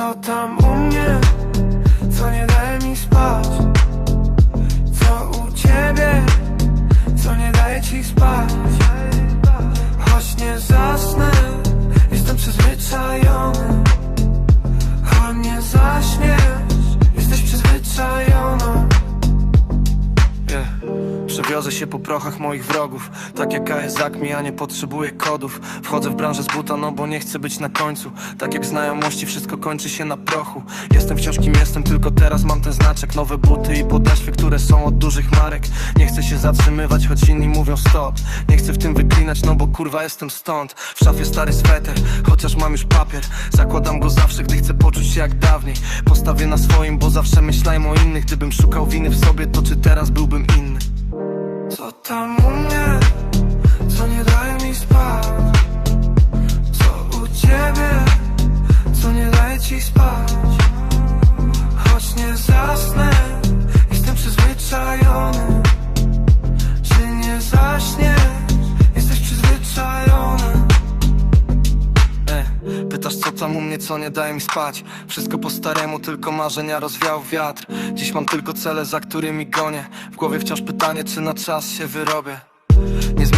Co tam u mnie, co nie daje mi spać Przewiozę się po prochach moich wrogów. Tak jak Isaac mi, ja nie potrzebuję kodów. Wchodzę w branżę z buta, no bo nie chcę być na końcu. Tak jak znajomości, wszystko kończy się na prochu. Jestem wciąż kim jestem, tylko teraz mam ten znaczek. Nowe buty i podeszwy, które są od dużych marek. Nie chcę się zatrzymywać, choć inni mówią stop. Nie chcę w tym wyklinać, no bo kurwa jestem stąd. W szafie stary sweter, chociaż mam już papier. Zakładam go zawsze, gdy chcę poczuć się jak dawniej. Postawię na swoim, bo zawsze myślałem o innych. Gdybym szukał winy w sobie, to czy teraz byłbym inny? Co tam u mnie, co nie daje mi spać. Co u ciebie, co nie daje ci spać Pytasz co tam u mnie, co nie daje mi spać. Wszystko po staremu, tylko marzenia rozwiał wiatr. Dziś mam tylko cele, za którymi gonię. W głowie wciąż pytanie, czy na czas się wyrobię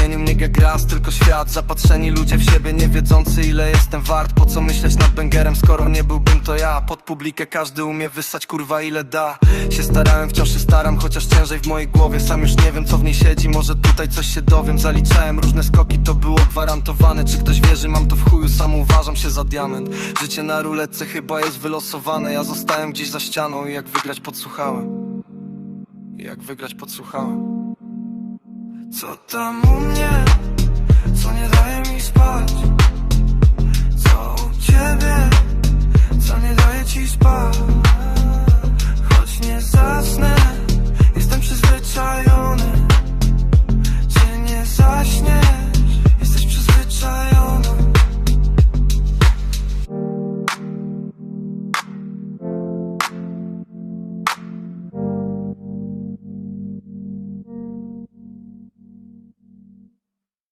nie zmienił mnie jak gras, tylko świat. Zapatrzeni ludzie w siebie, nie wiedzący ile jestem wart. Po co myśleć nad bęgerem, skoro nie byłbym to ja? Pod publikę każdy umie wyssać, kurwa ile da. Się starałem, wciąż się staram, chociaż ciężej w mojej głowie. Sam już nie wiem co w niej siedzi, może tutaj coś się dowiem. Zaliczałem różne skoki, to było gwarantowane. Czy ktoś wierzy, mam to w chuju, sam uważam się za diament. Życie na ruletce chyba jest wylosowane. Ja zostałem gdzieś za ścianą i jak wygrać podsłuchałem. Jak wygrać podsłuchałem co tam u mnie, co nie daje mi spać? Co u ciebie,